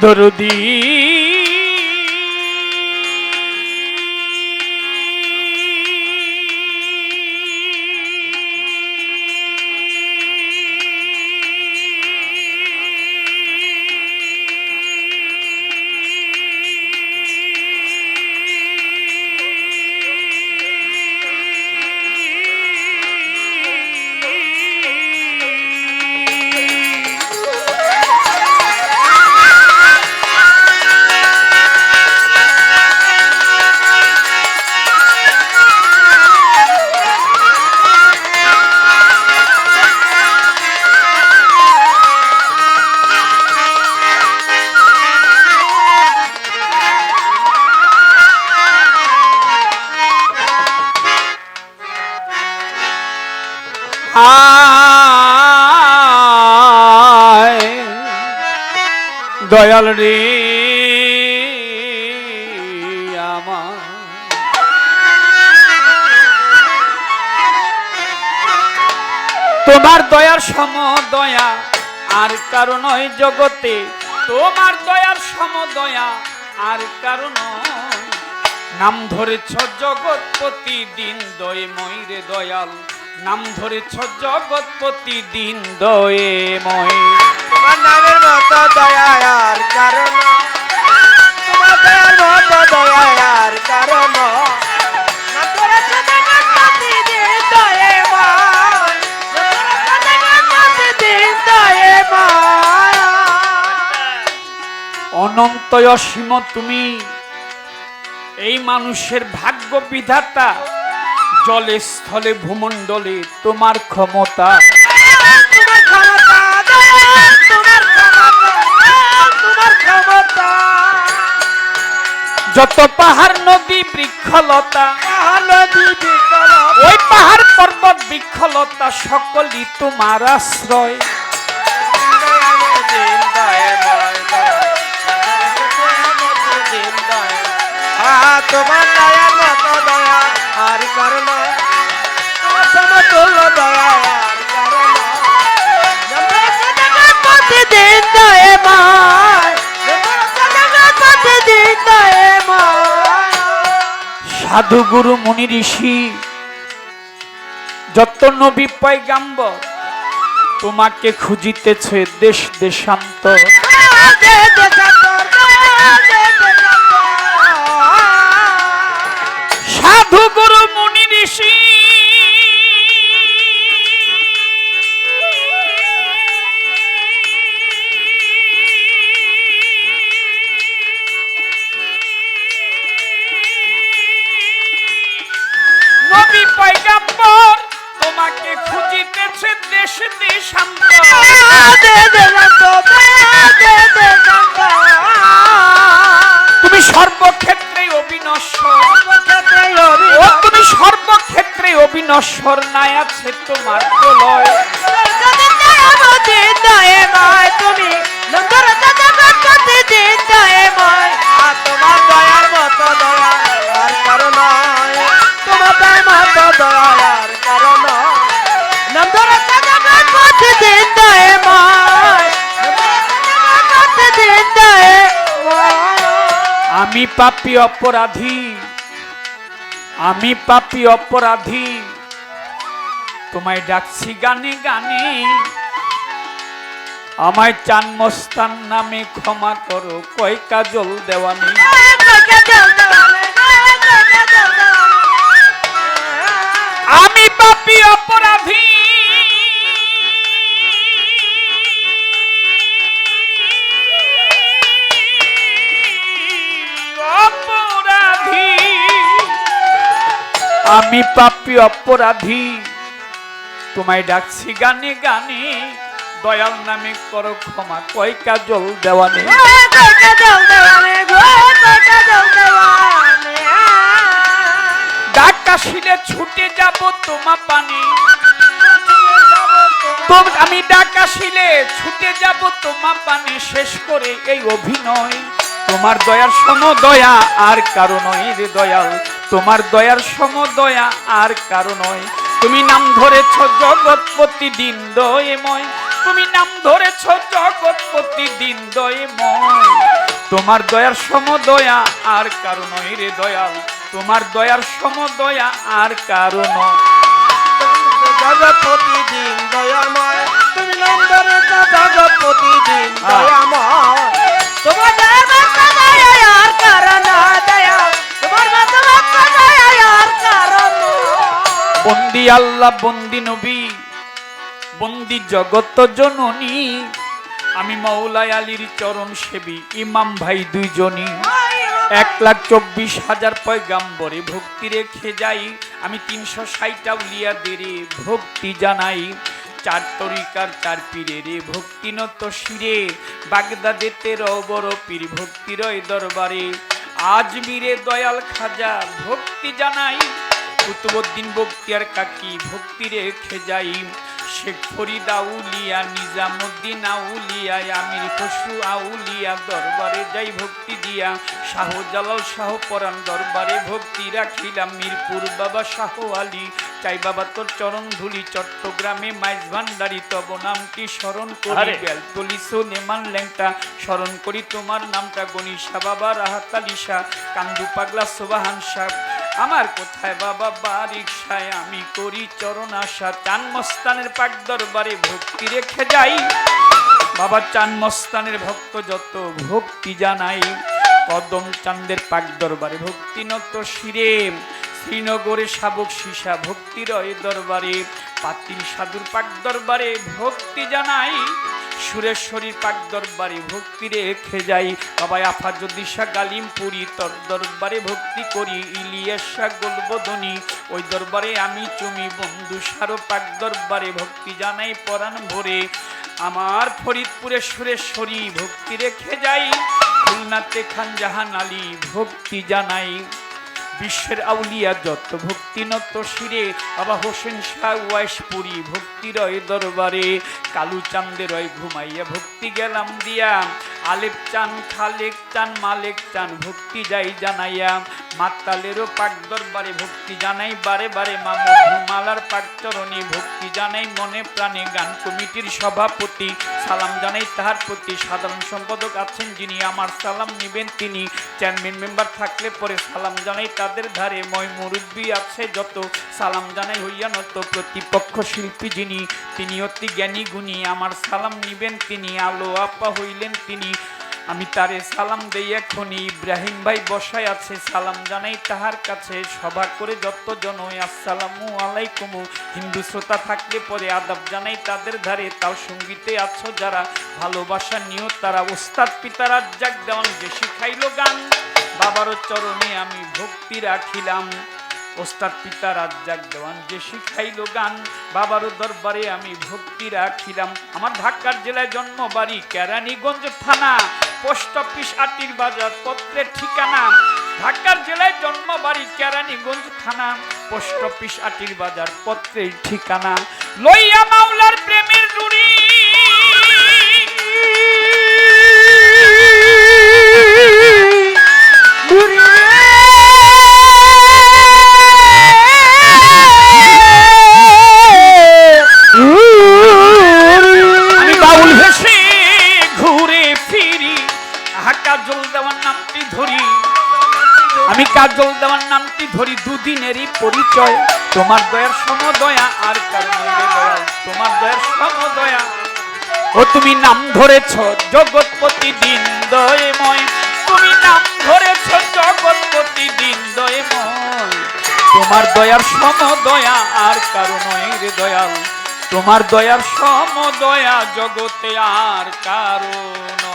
দরদি আয় দয়াল রে তোমার দয়ার সম দয়া, আর কারণ নয় জগতে। তোমার দয়ার সম দয়া, আর কারণ। নাম ধরেছ জগৎপতি দিন দয়ে ময়ূরে দয়াল। নাম ধরেছ জগৎপতি দিন দয়ে ময় তোমার নামের মতো দয়া আর কারণ। তোমার দয়ার মতো দয়া আর কারণ। জগৎ প্রতিদিন জগৎ প্রতিদিন অনন্ত অসীম তুমি। এই মানুষের ভাগ্য বিধাতা জলে স্থলে ভূমণ্ডলে তোমার ক্ষমতা। যত পাহাড় নদী বৃক্ষলতা ওই পাহাড় পর্বত বৃক্ষলতা সকলই তোমার আশ্রয়। তোমার প্রতিদিন দয়ে মায় সাধু গুরু মুনি ঋষি, যত নবী পাই গাম্ব তোমাকে খুঁজিতেছে দেশ দেশান্তর। সাধু অবিনশ্বর নাই আছে তোমার প্রলয়। তোমার দয়ার মতো দয়া আর কারণ তোমার দয়ার মতো দয়া আর কারণ নাম প্রতিদিন দয়ে মায়। প্রতিদিন দয়ে আমি পাপী অপরাধী। আমি পাপী অপরাধী। তোমায় ডাকছি গানে গানে। আমায় চান মস্তান নামে ক্ষমা করো কয় কাজল দেওয়ানি। আমি পাপি অপরাধী। অপরাধী। আমি পাপী অপরাধী। তোমায় ডাকছি গানে গানে। দয়াল নামে করো ক্ষমা কয় কাজল দেওয়ানে। ডাক আসিলে ছুটে যাব তোমা পানি। আমি ডাক আসিলে ছুটে যাব তোমা পানি। শেষ করে এই অভিনয় তোমার দয়ার সম দয়া আর কারণ রে দয়াল। তোমার দয়ার সম দয়া আর কারণ তুমি নাম ধরেছ জগৎপতি দিন দয়ময় তুমি নাম ধরেছ জগৎপতি দিন দয়ময় তোমার দয়ার সমদয়া আর কারণ রে দয়াল। তোমার দয়ার সমদয়া আর কারণ জগৎপতি দিন দয়াময় তুমি নন্দনে জগৎপতি দিন দয়াময় তোমার দয়ার আর কারণ বন্দি আল্লাহ, বন্দি নবী, বন্দি জগত জননী। আমি মৌলাই আলীর চরণ সেবী, ইমাম ভাই দুইজনই। এক লাখ চব্বিশ হাজার পয়গাম্বরে ভক্তি রেখে যাই। আমি তিনশো ষাটটা উলিয়াদেরে ভক্তি জানাই। চার তরিকার চার পীরে রে ভক্তি ভক্তিনত শিরে। বাগদাদেতে বড় পীর ভক্তির ওই দরবারে। আজমিরে দয়াল খাজা, ভক্তি জানাই। কুতুবুদ্দিন বক্তিয়ার কাকি ভক্তি রেখে যাই। শেখ ফরিদ আউলিয়া নিজামুদ্দিন আউলিয়া আমির খসরু আউলিয়া দরবারে যাই ভক্তি দিয়া। শাহ জালাল শাহ পরাণ দরবারে ভক্তি রাখিলাম মিরপুর বাবা শাহ আলী। চাই বাবা তোর চরণ ধুলি চট্টগ্রামে মাইজ ভান্ডারি তব নামটি স্মরণ করি। বেলতলি সোলেমান ল্যাংটা স্মরণ করি তোমার নামটা। গণিসা বাবা রাহাত আলিশা কান্দু পাগলা সোবাহান সাহ আমার কোথায় বাবা? বারিকশায় আমি করি চরণ আশা। চান মস্তানের পাক দরবারে ভক্তি রেখে যাই। বাবা চান মস্তানের ভক্ত যত ভক্তি জানাই। কদম চান্দের পাক দরবারে ভক্তি নত শিরে। শ্রীনগরে শাবক সীসা ভক্তির দরবারে। পাতিল সাধুর পাক দরবারে ভক্তি জানাই। সুরেশ্বরীর পাক দরবারে ভক্তি রেখে যাই। বাবা আফাজুদ্দিশা গালিমপুরি তোর দরবারে ভক্তি করি, ইলিয়াসা গোলবদনি, ওই দরবারে আমি চুমি। বন্ধু সারো পাক দরবারে ভক্তি জানাই পরাণ ভরে। আমার ফরিদপুরে সুরেশ্বরী, ভক্তি রেখে যাই। খুলনাতে খান জাহান আলী, ভক্তি জানাই। বিশ্বের আউলিয়া যত ভক্তি নত শিরে, বাবা হোসেন শাহ ওয়াইশপুরি ভক্তি রয় দরবারে। কালু চান্দের রয় ঘুমাইয়া ভক্তি গেলাম দিয়া। আলেপ চান, খালেক চান, মালেক চান, ভক্তি যাই জানাইয়া। মাতালেরও পাক দরবারে ভক্তি জানাই, বারে বারে মামু মালার পাক চরণে ভক্তি জানাই, মনে প্রাণে গান কমিটির সভাপতি। সালাম জানাই তাহার প্রতি। সাধারণ সম্পাদক আছেন যিনি, আমার সালাম নিবেন তিনি। চেয়ারম্যান মেম্বার থাকলে পরে সালাম জানাই তাদের ধারে। ময় মুরব্বী আছে যত, সালাম জানাই হইয়া নত। প্রতিপক্ষ শিল্পী যিনি, তিনি অতি জ্ঞানী গুণী। আমার সালাম নিবেন তিনি, আলো আপা হইলেন তিনি। আমি তারে সালাম দেই এখনই। ইব্রাহিম ভাই বসায় আছে, সালাম জানাই তাহার কাছে। সভা করে যত জন আসসালামু আলাইকুম। হিন্দু শ্রোতা থাকলে পরে আদাব জানাই তাদের ধারে। তাও সঙ্গীতে আছো যারা, ভালোবাসা নিয়েও তারা। ওস্তাদ পিতারা যাক দেওয়ান যে শিখাইলো গান। বাবারও চরণে আমি ভক্তি রাখিলাম। ওস্তাদ পিতা রাজ্জাক দেওয়ান যে শিখাইলো গান। বাবারও দরবারে আমি ভক্তি রাখিলাম। আমার ঢাকার জেলায় জন্ম বাড়ি কেরানীগঞ্জ থানা। পোস্ট অফিস আটির বাজার পত্রের ঠিকানা, ঢাকার জেলায় জন্ম, বাড়ি কেরানীগঞ্জ থানা, পোস্ট অফিস আটির বাজার, পত্রের ঠিকানা। লইয়া মাওলার প্রেমের রুড়ি ধরি দুদিনেরই পরিচয়। তোমার দয়ার সমদয়া আর দয়া তোমার দয়ার সমদয়া। ও, তুমি নাম ধরেছ জগৎপতি দিন দয়ময়। তুমি নাম ধরেছ জগৎপতি দিন দয়ময়। তোমার দয়ার সমদয়া আর কারণ রে দয়াল। তোমার দয়ার সমদয়া জগতে আর কারণ